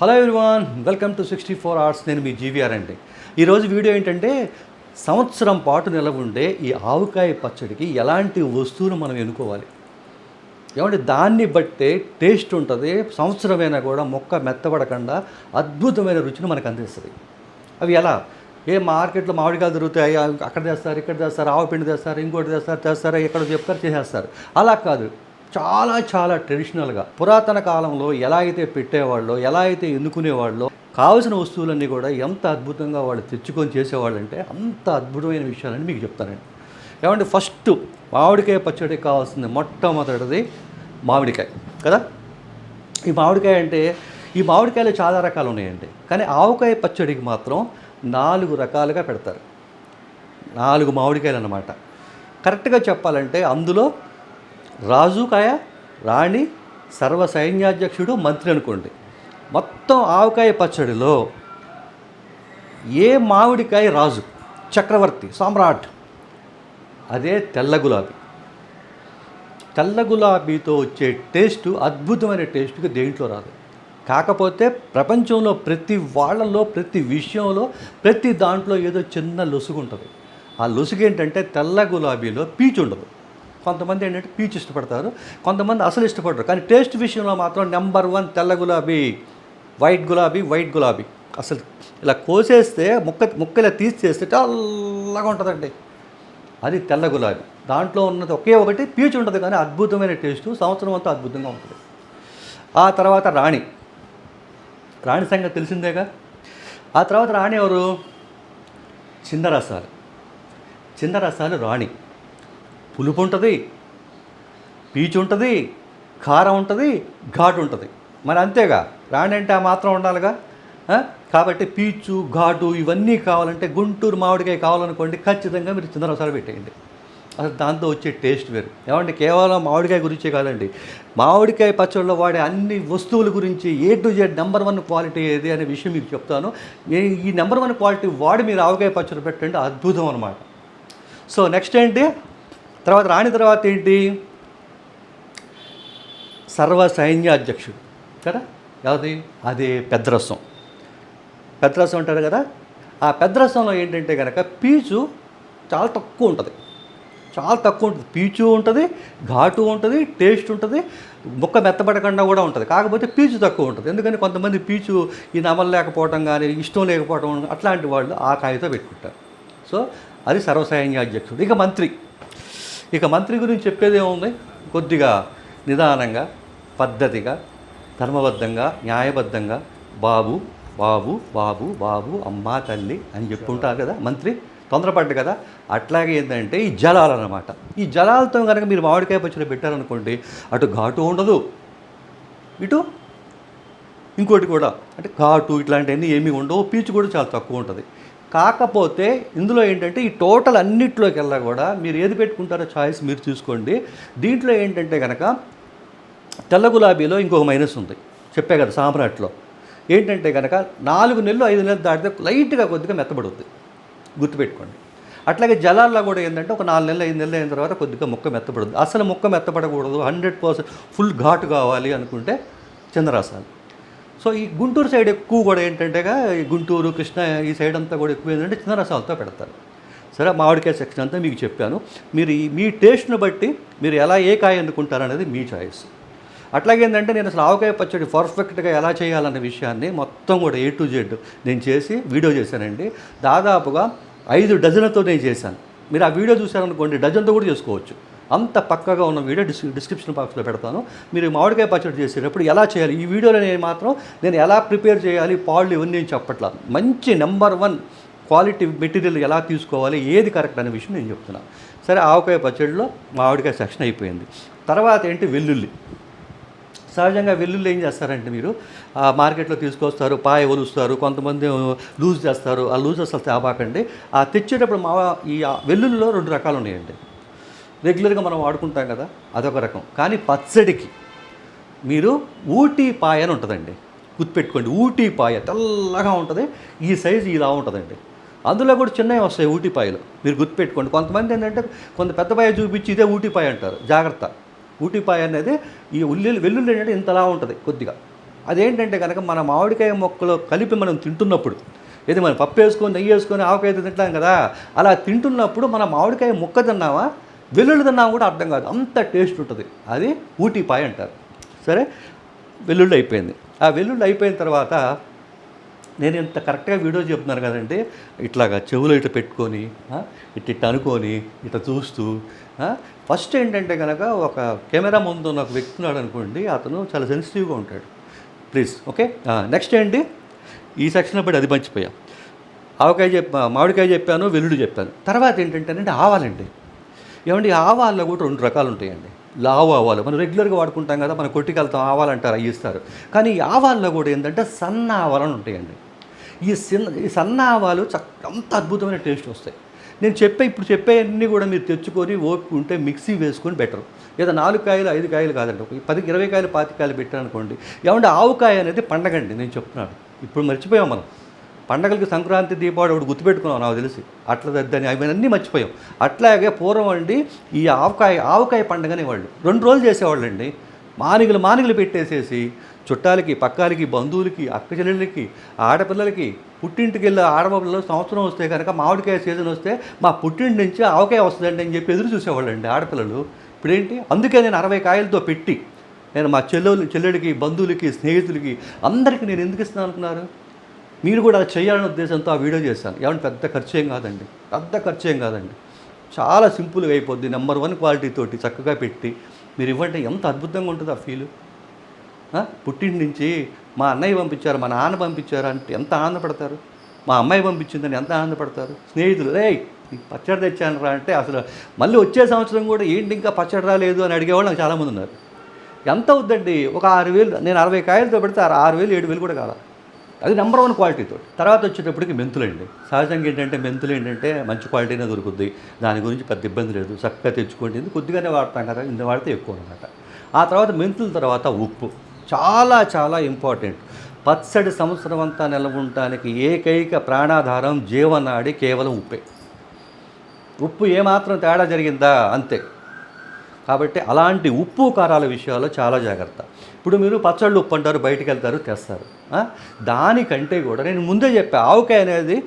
Hello everyone welcome to sixty four hours నేను మీ GVR అండి. ఈరోజు వీడియో ఏంటంటే సంవత్సరం పాటు నిలవ ఉండే ఈ ఆవకాయ పచ్చడికి ఎలాంటి వస్తువులు మనం ఎన్నుకోవాలి? ఏమంటే దాన్ని బట్టే టేస్ట్ ఉంటుంది సంవత్సరమైనా కూడా మొక్క మెత్తబడకుండా అద్భుతమైన రుచిని మనకు అందిస్తుంది. అవి ఎలా? ఏ మార్కెట్లో మామిడికాయలు దొరుకుతాయి అక్కడ చేస్తారు ఇక్కడ చేస్తారు ఆవు పిండి తెస్తారు ఇంకోటి చేస్తారు చేస్తారు ఎక్కడ చెప్తారు చేసేస్తారు. అలా కాదు. చాలా చాలా ట్రెడిషనల్గా పురాతన కాలంలో ఎలా అయితే పెట్టేవాళ్ళో ఎలా అయితే ఎన్నుకునేవాళ్ళో కావలసిన వస్తువులన్నీ కూడా ఎంత అద్భుతంగా వాళ్ళు తెచ్చుకొని చేసేవాళ్ళంటే అంత అద్భుతమైన విషయాలని మీకు చెప్తానండి. ఏమంటే ఫస్ట్ మామిడికాయ పచ్చడికి కావాల్సింది మొట్టమొదటిది మామిడికాయ కదా? ఈ మామిడికాయ అంటే ఈ మామిడికాయలు చాలా రకాలు ఉన్నాయండి. కానీ ఆవకాయ పచ్చడికి మాత్రం నాలుగు రకాలుగా పెడతారు. నాలుగు మామిడికాయలు అన్నమాట. కరెక్ట్గా చెప్పాలంటే అందులో రాజుకాయ రాణి సర్వ సైన్యాధ్యక్షుడు మంత్రి అనుకోండి. మొత్తం ఆవకాయ పచ్చడిలో ఏ మామిడికాయ రాజు చక్రవర్తి సామ్రాట్ అదే తెల్ల గులాబీ. తెల్ల గులాబీతో వచ్చే టేస్ట్ అద్భుతమైన టేస్ట్కి దేంట్లో రాదు. కాకపోతే ప్రపంచంలో ప్రతి వాళ్ళలో ప్రతి విషయంలో ప్రతి దాంట్లో ఏదో చిన్న లొసుగు ఉంటుంది ఆ లొసుగు ఏంటంటే తెల్ల గులాబీలో పీచు ఉండదు కొంతమంది ఏంటంటే పీచు ఇష్టపడతారు కొంతమంది అసలు ఇష్టపడరు. కానీ టేస్ట్ విషయంలో మాత్రం నెంబర్ వన్ తెల్ల గులాబీ వైట్ గులాబీ వైట్ గులాబీ. అసలు ఇలా కోసేస్తే ముక్క ముక్కలా తీసేస్తే చల్లగా ఉంటుందండి. అది తెల్ల గులాబీ. దాంట్లో ఉన్నది ఒకే ఒకటి పీచు ఉంటుంది కానీ అద్భుతమైన టేస్టు సంవత్సరం అంతా అద్భుతంగా ఉంటుంది. ఆ తర్వాత రాణి. రాణి సంగతి తెలిసిందేగా? ఆ తర్వాత రాణి ఎవరు? చిన్న రసాలు చిన్న రసాలు రాణి. పులుపు ఉంటుంది పీచు ఉంటుంది కారం ఉంటుంది ఘాటు ఉంటుంది మరి అంతేగా రాణంటే ఆ మాత్రం ఉండాలిగా? కాబట్టి పీచు ఘాటు ఇవన్నీ కావాలంటే గుంటూరు మామిడికాయ కావాలనుకోండి ఖచ్చితంగా మీరు చిన్న పెట్టేయండి. అసలు దాంతో వచ్చే టేస్ట్ వేరు. ఏమంటే కేవలం మామిడికాయ గురించే కాదండి. మామిడికాయ పచ్చళ్ళలో వాడే అన్ని వస్తువుల గురించి A to Z number one quality ఏది అనే విషయం మీకు చెప్తాను. ఈ- ఈ నెంబర్ వన్ క్వాలిటీ వాడి మీరు ఆవకాయ పచ్చడి పెట్టండి అద్భుతం అనమాట సో నెక్స్ట్ ఏంటి? తర్వాత రాని తర్వాత ఏంటి? సర్వ సైన్యాధ్యక్షుడు కదా? ఎవరి అది పెద్దరసం పెద్దరసం అంటారు కదా? ఆ పెద్దరసంలో ఏంటంటే కనుక పీచు చాలా తక్కువ ఉంటుంది. చాలా తక్కువ ఉంటుంది. పీచు ఉంటుంది ఘాటు ఉంటుంది టేస్ట్ ఉంటుంది ముక్క మెత్తబడకుండా కూడా ఉంటుంది. కాకపోతే పీచు తక్కువ ఉంటుంది. ఎందుకంటే కొంతమంది పీచు ఈ నమలు లేకపోవటం కానీ ఇష్టం లేకపోవటం అట్లాంటి వాళ్ళు ఆ కాయతో పెట్టుకుంటారు. సో అది సర్వసైన్యాధ్యక్షుడు. ఇక మంత్రి. ఇక మంత్రి గురించి చెప్పేది ఏముంది? కొద్దిగా నిదానంగా పద్ధతిగా ధర్మబద్ధంగా న్యాయబద్ధంగా బాబు బాబు బాబు బాబు అమ్మ తల్లి అని చెప్పుకుంటారు కదా మంత్రి తొందరపడ్డు కదా? అట్లాగే ఏంటంటే ఈ జలాలు అన్నమాట. ఈ జలాలతో కనుక మీరు మామిడికాయ పచ్చడి పెట్టారనుకోండి అటు ఘాటు ఉండదు. ఇటు ఇంకోటి కూడా. అంటే ఘాటు ఇట్లాంటివన్నీ ఏమీ ఉండవు. పీచు కూడా చాలా తక్కువ ఉంటుంది. కాకపోతే ఇందులో ఏంటంటే ఈ టోటల్ అన్నిట్లోకి వెళ్ళా కూడా మీరు ఏది పెట్టుకుంటారో చాయిస్ మీరు చూసుకోండి. దీంట్లో ఏంటంటే కనుక తెల్ల గులాబీలో ఇంకొక మైనస్ ఉంది. చెప్పే కదా సామ్రాట్లో. ఏంటంటే కనుక నాలుగు నెలలు ఐదు నెలలు దాటితే లైట్గా కొద్దిగా మెత్తబడుద్ది. గుర్తుపెట్టుకోండి. అట్లాగే జలాల్లో కూడా ఏంటంటే ఒక నాలుగు నెలలు ఐదు నెలలు అయిన తర్వాత కొద్దిగా మొక్క మెత్తబడుద్ది. అసలు మొక్క మెత్తబడకూడదు. హండ్రెడ్ పర్సెంట్ ఫుల్ ఘాటు కావాలి అనుకుంటే చంద్రరాసాలు. సో ఈ గుంటూరు సైడ్ ఎక్కువ కూడా ఏంటంటే ఈ గుంటూరు కృష్ణ ఈ సైడ్ అంతా కూడా ఎక్కువ ఏంటంటే చిన్న రసాలతో పెడతారు. సరే మామిడికాయ సెక్షన్ అంతా మీకు చెప్పాను. మీరు ఈ మీ టేస్ట్ను బట్టి మీరు ఎలా ఏ కాయ ఎన్నుకుంటారు అనేది మీ చాయిస్. అట్లాగే ఏంటంటే నేను అసలు ఆవకాయ పచ్చడి పర్ఫెక్ట్గా ఎలా చేయాలన్న విషయాన్ని మొత్తం కూడా ఏ టు జెడ్ నేను చేసి వీడియో చేశానండి. దాదాపుగా ఐదు డజన్లతో నేను చేశాను. మీరు ఆ వీడియో చూశారనుకోండి డజన్తో కూడా చేసుకోవచ్చు. అంత పక్కగా ఉన్న వీడియో డిస్ డిస్క్రిప్షన్ బాక్స్లో పెడతాను. మీరు మామిడికాయ పచ్చడి చేసేటప్పుడు ఎలా చేయాలి? ఈ వీడియోలో నేను మాత్రం నేను ఎలా ప్రిపేర్ చేయాలి? పాళ్ళు ఇవన్నీ నేను చెప్పట్లా. మంచి నెంబర్ వన్ క్వాలిటీ మెటీరియల్ ఎలా తీసుకోవాలి? ఏది కరెక్ట్ అనే విషయం నేను చెప్తున్నాను సరే ఆవకాయ పచ్చడిలో మామిడికాయ సెక్షన్ అయిపోయింది. తర్వాత ఏంటి? వెల్లుల్లి. సహజంగా వెల్లుల్లి ఏం చేస్తారంటే మీరు మార్కెట్లో తీసుకొస్తారు పాయ ఒలుస్తారు కొంతమంది లూజ్ చేస్తారు. ఆ లూజ్ అసలు తేపాకండి. ఆ తెచ్చేటప్పుడు మా ఈ వెల్లుల్లిలో రెండు రకాలు ఉన్నాయండి. రెగ్యులర్గా మనం వాడుకుంటాం కదా అదొక రకం. కానీ పచ్చడికి మీరు ఊటీ పాయ అని ఉంటుందండి. గుర్తుపెట్టుకోండి ఊటీ పాయ తెల్లగా ఉంటుంది ఈ సైజు ఇలా ఉంటుందండి. అందులో కూడా చిన్నవి వస్తాయి ఊటీ పాయలు. మీరు గుర్తుపెట్టుకోండి కొంతమంది ఏంటంటే కొంత పెద్ద పాయ చూపించి ఇదే ఊటీ పాయ అంటారు జాగ్రత్త. ఊటీ పాయ అనేది ఈ ఉల్లి వెల్లుల్లి అనేది ఇంతలా ఉంటుంది కొద్దిగా. అదేంటంటే కనుక మన మామిడికాయ మొక్కలు కలిపి మనం తింటున్నప్పుడు ఏది మనం పప్పు వేసుకొని నెయ్యి వేసుకొని ఆవకాయ తింటాం కదా అలా తింటున్నప్పుడు మన మామిడికాయ ముక్క తిన్నావా? వెల్లుల్లి తిన్నా కూడా అర్థం కాదు. అంత టేస్ట్ ఉంటుంది. అది ఊటీ పాయ్ అంటారు. సరే? వెల్లుల్లి అయిపోయింది. ఆ వెల్లుల్లి అయిపోయిన తర్వాత నేను ఇంత కరెక్ట్గా వీడియో చెప్తున్నాను కదండి ఇట్లాగా చెవులు ఇట్లా పెట్టుకొని ఇటు ఇట్ట అనుకొని ఇట్లా చూస్తూ ఫస్ట్ ఏంటంటే కనుక ఒక కెమెరా ముందు ఉన్న ఒక వ్యక్తి ఉన్నాడు అనుకోండి అతను చాలా సెన్సిటివ్గా ఉంటాడు. Please okay? నెక్స్ట్ ఏంటి? ఈ సెక్షన్లో పడి అది మర్చిపోయాం. ఆవకాయ చెప్పా మామిడికాయ చెప్పాను వెల్లుల్లి చెప్పాను. తర్వాత ఏంటంటే ఆవాలండి. ఏమండి ఆవాల్లో కూడా రెండు రకాలు ఉంటాయండి లావు ఆవాలు మనం రెగ్యులర్గా వాడుకుంటాం కదా మన కొట్టికలతో వెళ్తాం ఆవాలు అంటారు అవి ఇస్తారు. కానీ ఈ ఆవాల్లో కూడా ఏంటంటే సన్న ఆవాలు అని ఉంటాయండి. ఈ సిన్న ఈ సన్న ఆవాలు చక్క అంత అద్భుతమైన టేస్ట్ వస్తాయి. నేను చెప్పే ఇప్పుడు చెప్పే అన్నీ కూడా మీరు తెచ్చుకొని ఓపిక ఉంటే మిక్సీ వేసుకొని బెటర్. లేదా నాలుగు కాయలు ఐదు కాయలు కాదండి ఒక పది ఇరవై కాయలు పాతి కాయలు పెట్టారనుకోండి. ఏమంటే ఆవుకాయ అనేది పండగండి నేను చెప్తున్నాను. ఇప్పుడు మర్చిపోయాం మనం. పండగలకి సంక్రాంతి దీపావళి ఒకటి గుర్తుపెట్టుకున్నాం నాకు తెలిసి. అట్లా దద్దని అవన్నీ మర్చిపోయాం. అట్లాగే పూర్వం అండి ఈ ఆవకాయ ఆవకాయ పండగనే వాళ్ళు. రెండు రోజులు చేసేవాళ్ళు అండి మానిగలు మానిగలు పెట్టేసేసి చుట్టాలకి పక్కాలకి బంధువులకి అక్క చెల్లెళ్ళకి ఆడపిల్లలకి పుట్టింటికి వెళ్ళే ఆడపిల్లలు సంవత్సరం వస్తే కనుక మామిడికాయ సీజన్ వస్తే మా పుట్టింటి నుంచి ఆవకాయ వస్తుందండి అని చెప్పి ఎదురు చూసేవాళ్ళండి ఆడపిల్లలు. ఇప్పుడేంటి? అందుకే నేను అరవై కాయలతో పెట్టి నేను మా చెల్లెలు చెల్లెడికి బంధువులకి స్నేహితులకి అందరికీ నేను ఎందుకు ఇస్తున్నాను అనుకున్నారు? మీరు కూడా అది చేయాలనే ఉద్దేశంతో ఆ వీడియో చేశాను. ఏమంటే పెద్ద ఖర్చు ఏం కాదండి. పెద్ద ఖర్చు ఏం కాదండి. చాలా సింపుల్గా అయిపోద్ది. నెంబర్ వన్ క్వాలిటీ తోటి చక్కగా పెట్టి మీరు ఇవ్వండి. ఎంత అద్భుతంగా ఉంటుంది ఆ ఫీలు. పుట్టింటి నుంచి మా అన్నయ్య పంపించారు మా నాన్న పంపించారు అంటే ఎంత ఆనందపడతారు? మా అమ్మాయి పంపించిందని ఎంత ఆనందపడతారు? స్నేహితులు రే నీకు పచ్చడి తెచ్చాను రా అంటే అసలు మళ్ళీ వచ్చే సంవత్సరం కూడా ఏంటి ఇంకా పచ్చడి రాలేదు అని అడిగేవాళ్ళు నాకు చాలామంది ఉన్నారు. ఎంత అవుద్దండి? ఒక ఆరు వేలు నేను అరవై కాయలతో పెడితే ఆరు ఆరు వేలు ఏడు వేలు కూడా కావాలి. అది నెంబర్ వన్ క్వాలిటీతో తర్వాత వచ్చేటప్పటికి మెంతులండి. సహజంగా ఏంటంటే మెంతులు ఏంటంటే మంచి క్వాలిటీనే దొరుకుద్ది. దాని గురించి పెద్ద ఇబ్బంది లేదు. చక్కగా తెచ్చుకోండి. ఇది కొద్దిగానే వాడతాం కదా ఇంత వాడితే ఎక్కువ అనమాట ఆ తర్వాత మెంతుల తర్వాత ఉప్పు. చాలా చాలా ఇంపార్టెంట్ పచ్చడి సంవత్సరం అంతా నిల్వ ఉండటానికి ఏకైక ప్రాణాధారం జీవనాడి కేవలం ఉప్పే. ఉప్పు ఏమాత్రం తేడా జరిగిందా? అంతే. కాబట్టి అలాంటి ఉప్పు కారాల విషయాల్లో చాలా జాగ్రత్త. ఇప్పుడు మీరు పచ్చళ్ళు ఉప్పు అంటారు బయటకు వెళ్తారు తెస్తారు. దానికంటే కూడా నేను ముందే చెప్పా ఆవకాయ అనేది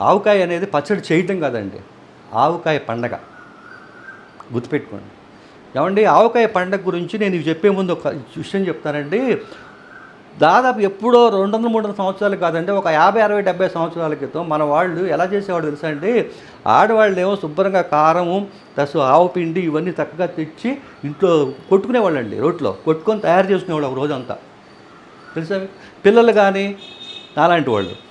ఆవకాయ అనేది పచ్చడి చేయటం కాదండి. ఆవకాయ పండగ. గుర్తుపెట్టుకోండి. ఏమండి? ఆవకాయ పండగ గురించి నేను చెప్పే ముందు ఒక విషయం చెప్తానండి. దాదాపు ఎప్పుడో రెండు వందల మూడు వందల సంవత్సరాలు కాదండి ఒక యాభై అరవై డెబ్బై సంవత్సరాల క్రితం మన వాళ్ళు ఎలా చేసేవాడు తెలుసా అండి? ఆడవాళ్ళు ఏమో శుభ్రంగా కారము ప్లస్ ఆవు పిండి ఇవన్నీ చక్కగా తెచ్చి ఇంట్లో కొట్టుకునేవాళ్ళండి రోట్లో. కొట్టుకొని తయారు చేసుకునేవాళ్ళు ఒక రోజంతా. తెలుసా? పిల్లలు కానీ నాలాంటి వాళ్ళు.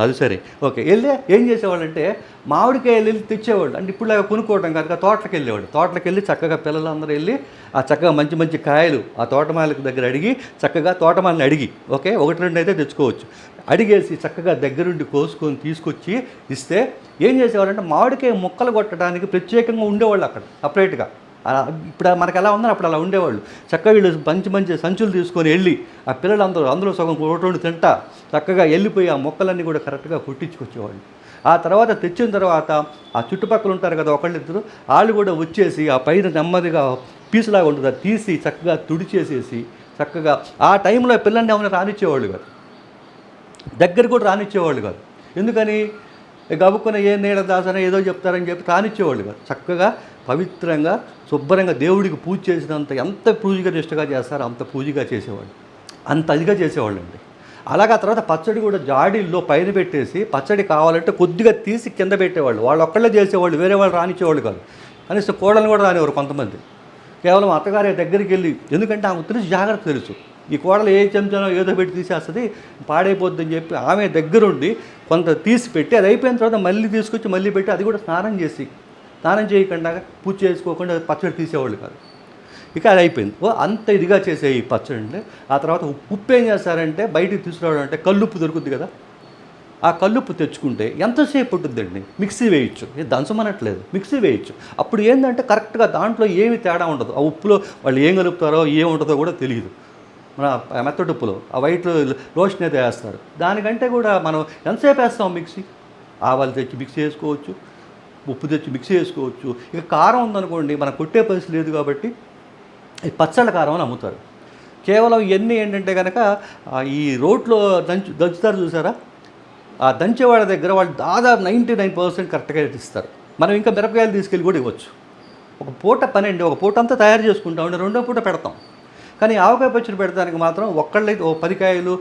అది సరే. ఓకే. వెళ్ళి ఏం చేసేవాళ్ళంటే మామిడికాయలు వెళ్ళి తెచ్చేవాళ్ళు. అంటే ఇప్పుడు కొనుక్కోవడం కాదు తోటలకు వెళ్ళేవాడు తోటలకు వెళ్ళి చక్కగా పిల్లలందరూ వెళ్ళి ఆ చక్కగా మంచి మంచి కాయలు ఆ తోటమాలకు దగ్గర అడిగి చక్కగా తోటమాలని అడిగి ఓకే ఒకటి రెండు అయితే తెచ్చుకోవచ్చు. అడిగేసి చక్కగా దగ్గరుండి కోసుకొని తీసుకొచ్చి ఇస్తే ఏం చేసేవాళ్ళంటే మామిడికాయ ముక్కలు కొట్టడానికి ప్రత్యేకంగా ఉండేవాళ్ళు అక్కడ సపరేట్గా. అలా ఇప్పుడు మనకు ఎలా ఉందని అప్పుడు అలా ఉండేవాళ్ళు. చక్కగా వీళ్ళు మంచి మంచి సంచులు తీసుకొని వెళ్ళి ఆ పిల్లలందరూ అందులో సగం ఒకటి రెండు తింటా చక్కగా వెళ్ళిపోయి ఆ మొక్కలన్నీ కూడా కరెక్ట్గా కుట్టించుకొచ్చేవాళ్ళు ఆ తర్వాత తెచ్చిన తర్వాత ఆ చుట్టుపక్కల ఉంటారు కదా ఒకళ్ళిద్దరు వాళ్ళు కూడా వచ్చేసి ఆ పైన నెమ్మదిగా పీసులాగా ఉంటుంది. అది తీసి చక్కగా తుడిచేసేసి చక్కగా ఆ టైంలో పిల్లల్ని ఏమైనా రానిచ్చేవాళ్ళు కాదు. దగ్గర కూడా రానిచ్చేవాళ్ళు కాదు. ఎందుకని? గబుక్కున ఏ నీడ దాసన ఏదో చెప్తారని చెప్పి రానిచ్చేవాళ్ళు కాదు. చక్కగా పవిత్రంగా శుభ్రంగా దేవుడికి పూజ చేసినంత ఎంత పూజగా నిష్టగా చేస్తారో అంత పూజగా చేసేవాళ్ళు. అంత అదిగా చేసేవాళ్ళు అండి అలాగా తర్వాత పచ్చడి కూడా జాడీల్లో పైన పెట్టేసి పచ్చడి కావాలంటే కొద్దిగా తీసి కింద పెట్టేవాళ్ళు. వాళ్ళు ఒక్కళ్ళే చేసేవాళ్ళు వేరే వాళ్ళు రానిచ్చేవాళ్ళు కాదు. కనీసం కోడలు కూడా రానివారు కొంతమంది. కేవలం అత్తగారి దగ్గరికి వెళ్ళి ఎందుకంటే ఆమె తెలుసు జాగ్రత్త తెలుసు. ఈ కోడలు ఏ చెంచానో ఏదో పెట్టి తీసేస్తుంది పాడైపోద్దని చెప్పి ఆమె దగ్గరుండి కొంత తీసి పెట్టి అది అయిపోయిన తర్వాత మళ్ళీ తీసుకొచ్చి మళ్ళీ పెట్టి అది కూడా స్నానం చేసి స్నానం చేయకుండా పూజ చేసుకోకుండా పచ్చడి తీసేవాళ్ళు కాదు. ఇక అది అయిపోయింది. ఓ అంత ఇదిగా చేసే ఈ పచ్చడి ఆ తర్వాత ఉప్పు ఏం చేస్తారంటే బయటికి తీసుకురావడం అంటే కల్లుప్పు దొరుకుద్ది కదా. ఆ కల్లుప్పు తెచ్చుకుంటే ఎంతసేపు పట్టుద్దండి మిక్సీ వేయచ్చు. దంచమనట్లేదు మిక్సీ వేయచ్చు. అప్పుడు ఏంటంటే కరెక్ట్గా దాంట్లో ఏమి తేడా ఉండదు. ఆ ఉప్పులో వాళ్ళు ఏం కలుపుతారో ఏముంటుందో కూడా తెలియదు. మన మెత్తటి ఉప్పులో ఆ వైట్ లోషన్ అయితే వేస్తారు. దానికంటే కూడా మనం ఎంతసేపు వేస్తాం మిక్సీ? ఆవాలు తెచ్చి మిక్సీ వేసుకోవచ్చు ఉప్పు తెచ్చి మిక్స్ చేసుకోవచ్చు. ఇక కారం ఉందనుకోండి మనం కొట్టే పరిస్థితి లేదు కాబట్టి ఈ పచ్చళ్ళ కారం అని అమ్ముతారు. కేవలం ఇవన్నీ ఏంటంటే కనుక ఈ రోడ్లో దంచు దంచుతారు చూసారా? ఆ దంచేవాళ్ళ దగ్గర వాళ్ళు దాదాపు నైంటీ నైన్ పర్సెంట్ కరెక్ట్గా ఇస్తారు. మనం ఇంకా మిరపకాయలు తీసుకెళ్ళి కూడా ఇవ్వచ్చు. ఒక పూట పని అండి ఒక పూట అంతా తయారు చేసుకుంటాం రెండో పూట పెడతాం. కానీ ఆవకాయ పచ్చడి పెడతానికి మాత్రం ఒక్కళ్ళైతే ఓ పది కాయలు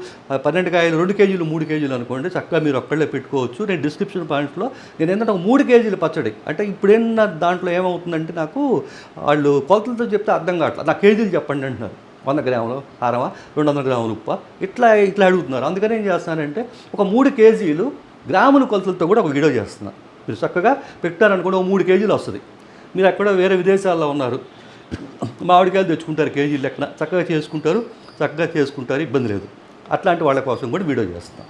పన్నెండు కాయలు రెండు కేజీలు మూడు కేజీలు అనుకోండి చక్కగా మీరు ఒక్కళ్ళే పెట్టుకోవచ్చు. నేను డిస్క్రిప్షన్ పాయింట్స్లో నేను ఏంటంటే ఒక మూడు కేజీల పచ్చడి. అంటే ఇప్పుడేమన్నా దాంట్లో ఏమవుతుందంటే నాకు వాళ్ళు కొలతలతో చెప్తే అర్థం కావట్లేదు. నా కేజీలు చెప్పండి అంటున్నారు. వంద గ్రాములు హారమా? రెండు వందల గ్రాములు ఉప్ప? ఇట్లా ఇట్లా అడుగుతున్నారు. అందుకని ఏం చేస్తానంటే ఒక మూడు కేజీలు గ్రాముల కొలతలతో కూడా ఒక వీడియో చేస్తున్నా. మీరు చక్కగా పెట్టారనుకోండి ఒక మూడు కేజీలు వస్తుంది. మీరు ఎక్కడో వేరే విదేశాల్లో ఉన్నారు. మామిడికాయలు తెచ్చుకుంటారు కేజీ లెక్కన. చక్కగా చేసుకుంటారు చక్కగా చేసుకుంటారు ఇబ్బంది లేదు. అట్లాంటి వాళ్ళ కోసం కూడా వీడియో చేస్తాం.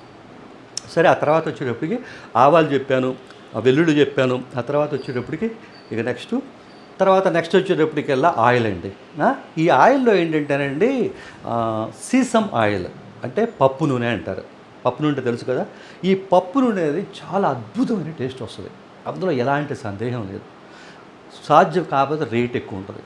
సరే ఆ తర్వాత వచ్చేటప్పటికి ఆవాలు చెప్పాను ఆ వెల్లుల్లి చెప్పాను. ఆ తర్వాత వచ్చేటప్పటికి ఇక నెక్స్ట్ తర్వాత నెక్స్ట్ వచ్చేటప్పటికల్లా ఆయిల్ అండి. ఈ ఆయిల్లో ఏంటంటేనండి ఆ, సీసమ్ ఆయిల్ అంటే పప్పు నూనె అంటారు. పప్పు నూనె తెలుసు కదా? ఈ పప్పు నూనె అనేది చాలా అద్భుతమైన టేస్ట్ వస్తుంది. అందులో ఎలాంటి సందేహం లేదు. సాధ్యం కాకపోతే రేట్ ఎక్కువ ఉంటుంది.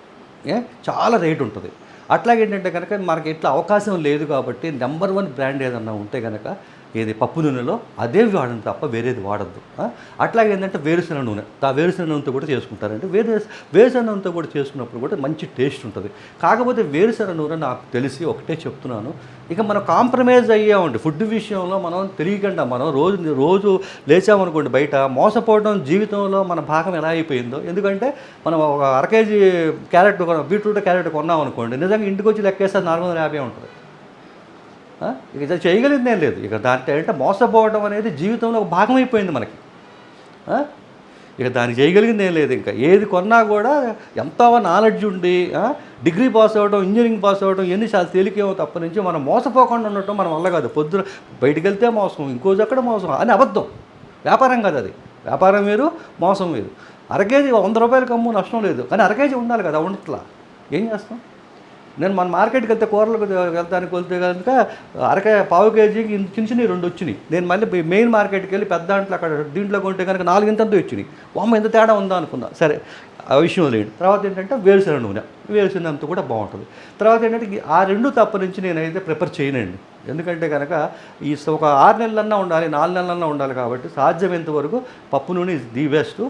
చాలా రేట్ ఉంటుంది. అట్లాగే ఏంటంటే కనుక మనకి ఇట్లా అవకాశం లేదు కాబట్టి నెంబర్ వన్ బ్రాండ్ ఏదన్నా ఉంటే కనుక ఏది? పప్పు నూనెలో అదే వాడండి తప్ప వేరేది వాడద్దు. అట్లాగే ఏంటంటే వేరుశెనగ నూనె. ఆ వేరుశెనగ నూనెతో కూడా చేసుకుంటారంటే వేరే వేరుశెనగ నూనెతో కూడా చేసుకున్నప్పుడు కూడా మంచి టేస్ట్ ఉంటుంది. కాకపోతే వేరుశెనగ నూనె నాకు తెలిసి ఒకటే చెప్తున్నాను. ఇక మనం కాంప్రమైజ్ అయ్యామండి. ఫుడ్ విషయంలో మనం తెలియకుండా మనం రోజు రోజు లేచామనుకోండి బయట మోసపోవడం జీవితంలో మన భాగం ఎలా అయిపోయిందో. ఎందుకంటే మనం ఒక అర కేజీ క్యారెట్ కొన- బీట్రూట్ క్యారెట్ కొన్నాం అనుకోండి నిజంగా ఇంటికి వచ్చి లెక్కేస్తే నాలుగు వందల యాభై ఉంటుంది. ఇక ఇది లేదు. ఇక దాంట్లో ఏంటంటే మోసపోవడం అనేది జీవితంలో ఒక భాగం అయిపోయింది మనకి. ఇక దానికి చేయగలిగింది ఏం లేదు ఇంకా. ఏది కొన్నా కూడా ఎంతో నాలెడ్జ్ ఉండి డిగ్రీ పాస్ అవ్వడం ఇంజనీరింగ్ పాస్ అవ్వడం ఎన్ని చాలా తేలికేమో తప్ప నుంచి మనం మోసపోకుండా ఉండటం మనం వల్ల కాదు. పొద్దున బయటికి వెళ్తే మోసం ఇంకో అక్కడ మోసం అని అబద్ధం. వ్యాపారం కాదు అది. వ్యాపారం వేరు మోసం వేరు. అరకేజీ వంద రూపాయలు కమ్ము నష్టం లేదు. కానీ అరకేజీ ఉండాలి కదా ఉండట్లా ఏం చేస్తాం? నేను మన మార్కెట్కి వెళ్తే కూరలకు వెళ్తానికి వెళ్తే కనుక అరకాయ పావు కేజీకి ఇంత చిన్న చిన్నవి రెండు వచ్చినాయి. నేను మళ్ళీ మెయిన్ మార్కెట్కి వెళ్ళి పెద్ద దాంట్లో అక్కడ దీంట్లో కొంటే కనుక నాలుగింతంతో వచ్చినాయి వామ్మ ఎంత తేడా ఉందా అనుకున్నా. సరే ఆ విషయం లేదు. తర్వాత ఏంటంటే వేరుశెనగ నూనె. వేరుశెనగంత కూడా బాగుంటుంది. తర్వాత ఏంటంటే ఆ రెండు తప్ప నుంచి నేనైతే ప్రిపేర్ చేయనండి. ఎందుకంటే కనుక ఈ ఒక ఆరు నెలలన్నా ఉండాలి నాలుగు నెలలన్నా ఉండాలి కాబట్టి సాధ్యమైనంత వరకు పప్పు నూనె ఇస్ ది బెస్ట్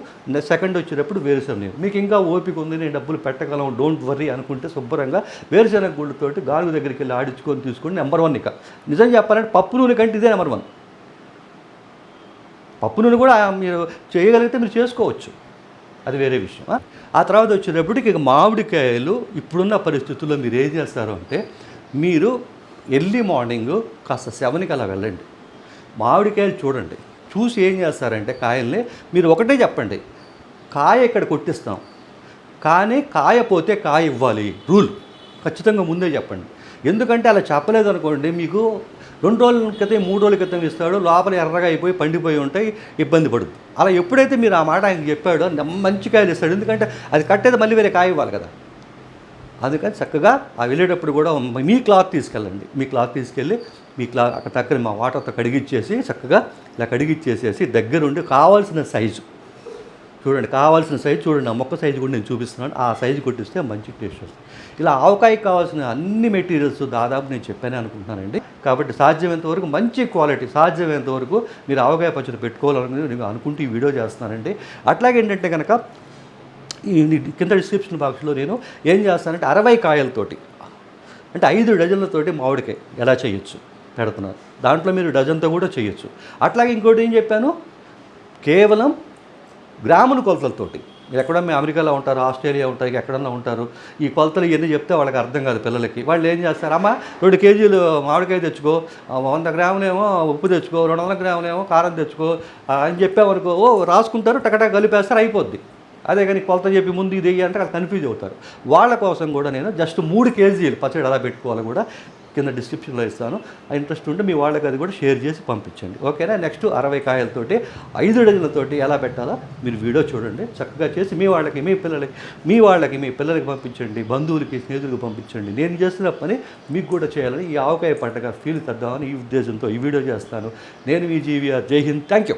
సెకండ్ వచ్చేటప్పుడు వేరుశెనగ మీకు ఇంకా ఓపిక ఉంది నేను డబ్బులు పెట్టగలం డోంట్ వర్రీ అనుకుంటే శుభ్రంగా వేరుశెనగ గుళ్ళతోటి గానుగు దగ్గరికి వెళ్ళి ఆడించుకొని తీసుకొని నెంబర్ వన్ ఇక. నిజం చెప్పాలంటే పప్పు నూనె కంటే ఇదే నెంబర్ వన్ పప్పు నూనె కూడా మీరు చేయగలిగితే మీరు చేసుకోవచ్చు. అది వేరే విషయం ఆ? ఆ తర్వాత వచ్చేటప్పటికి ఇక మామిడికాయలు ఇప్పుడున్న పరిస్థితుల్లో మీరు ఏం చేస్తారు అంటే మీరు ఎర్లీ మార్నింగ్ కాస్త సెవెన్కి అలా వెళ్ళండి. మామిడికాయలు చూడండి. చూసి ఏం చేస్తారంటే కాయల్ని మీరు ఒకటే చెప్పండి. కాయ ఇక్కడ కొట్టిస్తాం. కానీ కాయ పోతే కాయ ఇవ్వాలి. రూల్. ఖచ్చితంగా ముందే చెప్పండి. ఎందుకంటే అలా చెప్పలేదు అనుకోండి మీకు రెండు రోజుల క్రితం మూడు రోజుల క్రితం ఇస్తాడు లోపల ఎర్రగా అయిపోయి పండిపోయి ఉంటాయి ఇబ్బంది పడుతుంది అలా ఎప్పుడైతే మీరు ఆ మాట ఆయన చెప్పాడో నెమ్మ- మంచి కాయలు ఇస్తాడు. ఎందుకంటే అది కట్టేది మళ్ళీ వేరే కాయ ఇవ్వాలి కదా. అందుకని చక్కగా ఆ వెళ్ళేటప్పుడు కూడా మీ క్లాత్ తీసుకెళ్ళండి. మీ క్లాత్ తీసుకెళ్ళి మీ క్లా అక్కడ దగ్గర మా వాటర్తో కడిగిచ్చేసి చక్కగా ఇలా కడిగిచ్చేసేసి దగ్గరుండి కావాల్సిన సైజు. చూడండి కావాల్సిన సైజు చూడండి. ఆ మొక్క సైజు కూడా నేను చూపిస్తున్నాను. ఆ సైజు కొట్టిస్తే మంచి టేస్ట్ వస్తుంది. ఇలా ఆవకాయకి కావాల్సిన అన్ని మెటీరియల్స్ దాదాపు నేను చెప్పానే అనుకుంటున్నానండి. కాబట్టి సాధ్యమైనంత వరకు మంచి క్వాలిటీ సాధ్యమైనంత వరకు మీరు ఆవకాయ పచ్చడి పెట్టుకోవాలని నేను అనుకుంటూ ఈ వీడియో చేస్తున్నానండి. అట్లాగే ఏంటంటే కనుక కింద డిస్క్రిప్షన్ బాక్స్లో నేను ఏం చేస్తానంటే అరవై కాయలతోటి అంటే ఐదు డజన్లతోటి మామిడికాయ ఎలా చేయొచ్చు పెడుతున్నారు దాంట్లో మీరు డజన్తో కూడా చేయొచ్చు. అట్లాగే ఇంకోటి ఏం చెప్పాను? కేవలం గ్రాముల కొలతలతోటి. మీరు ఎక్కడో మీ అమెరికాలో ఉంటారు ఆస్ట్రేలియా ఉంటారు ఎక్కడన్నా ఉంటారు ఈ కొలతలు ఇవన్నీ చెప్తే వాళ్ళకి అర్థం కాదు పిల్లలకి. వాళ్ళు ఏం చేస్తారు? అమ్మ రెండు కేజీలు మామిడికాయ తెచ్చుకో వంద గ్రాములేమో ఉప్పు తెచ్చుకో రెండు వందల గ్రాములేమో కారం తెచ్చుకో అని చెప్పేవరకు ఓ రాసుకుంటారు టకటా కలిపేస్తారు అయిపోద్ది. అదే కానీ కొలత చెప్పి ముందు ఇది అంటే వాళ్ళు కన్ఫ్యూజ్ అవుతారు. వాళ్ళ కోసం కూడా నేను జస్ట్ మూడు కేజీలు పచ్చడి ఎలా పెట్టుకోవాలి కూడా కింద డిస్క్రిప్షన్లో ఇస్తాను. ఆ ఇంట్రెస్ట్ ఉంటే మీ వాళ్ళకి అది కూడా షేర్ చేసి పంపించండి. ఓకేనా నెక్స్ట్ అరవై కాయలతోటి ఐదు డజన్లతోటి ఎలా పెట్టాలో? మీరు వీడియో చూడండి. చక్కగా చేసి మీ వాళ్ళకి మీ పిల్లలకి మీ వాళ్ళకి మీ పిల్లలకి పంపించండి. బంధువులకి స్నేహితులకు పంపించండి. నేను చేస్తున్న పని మీకు కూడా చేయాలని ఈ ఆవకాయ పంటగా ఫీల్ తద్దామని ఈ ఉద్దేశంతో ఈ వీడియో చేస్తాను. నేను మీ జీవీఆర్ జై హింద్. Thank you